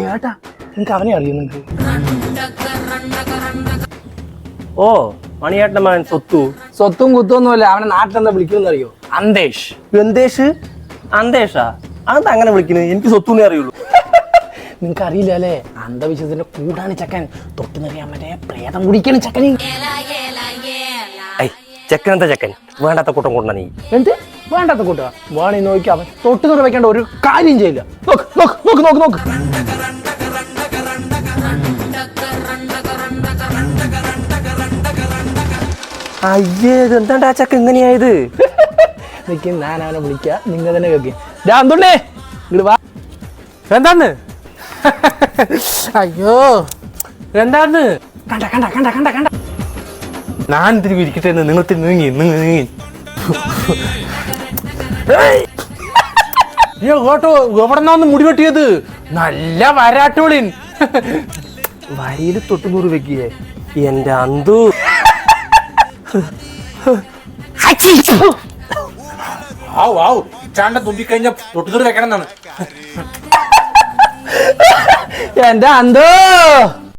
ഏട്ടാ നിങ്ങൾക്ക് അവനെ അറിയുന്നുണ്ട്. ഓ മണിയേട്ടൻ മകൻ സ്വത്തു. സ്വത്തും കുത്തൊന്നുമല്ല അവനെ നാട്ടിലെന്താ വിളിക്കുന്ന അറിയോ? അന്തേഷ്. എന്തേഷ്? അന്തേഷാ? അതെന്താ അങ്ങനെ വിളിക്കുന്നത് എനിക്ക് സ്വത്തുന്നേ അറിയുള്ളൂ. നിങ്ങൾക്ക് അറിയില്ല അല്ലേ? അന്ധവിശ്വാസത്തിന്റെ കൂടാണ് ചക്കൻ. തൊട്ട് നിറയാൻ മറ്റേ പ്രേതം കുടിക്കണം ചക്കന്. ചക്കൻ ചെക്കനെന്താ ചക്കൻ? വേണ്ടാത്ത കൂട്ടം കൊണ്ടാ നീ. എന്ത്? വേണ്ടാത്ത കൂട്ടുക വേണേ നോക്കി അവൻ. തൊട്ട് നിറ വെക്കേണ്ട ഒരു കാര്യം ചെയ്യില്ല. നോക്ക് നോക്ക്. നോക്ക് നോക്ക് നോക്ക്. അയ്യേ എന്താണ്ടാ ചക്ക ഇങ്ങനെയായത്? നിക്ക് ഞാൻ അവനെ വിളിക്ക. നിങ്ങൾ തന്നെ കേൾക്കുക എന്തുണ്ടേ ഇങ്ങോട്ട് വാ. എന്താന്ന്? അയ്യോ എന്താന്ന്? കണ്ട കണ്ട കണ്ട കണ്ട കണ്ട. ഞാൻ തിരികെ ഇരിക്കട്ടെ നിങ്ങൾ തിരി നീങ്ങി നീങ്ങി അയ്യോ കേട്ടോ എവിടെന്നാന്ന് മുടി വെട്ടിയത് നല്ല വരാട്ടോളിൻ വരിയിൽ തൊട്ടുനൂറ് വെക്കിയേ. എന്റെ അന്തു. ആവ് ആവ് ചാണ്ട തുമ്പിക്കഴിഞ്ഞ തൊട്ടുതൂർ വെക്കണം എന്നാണ് എന്റെ അന്തോ.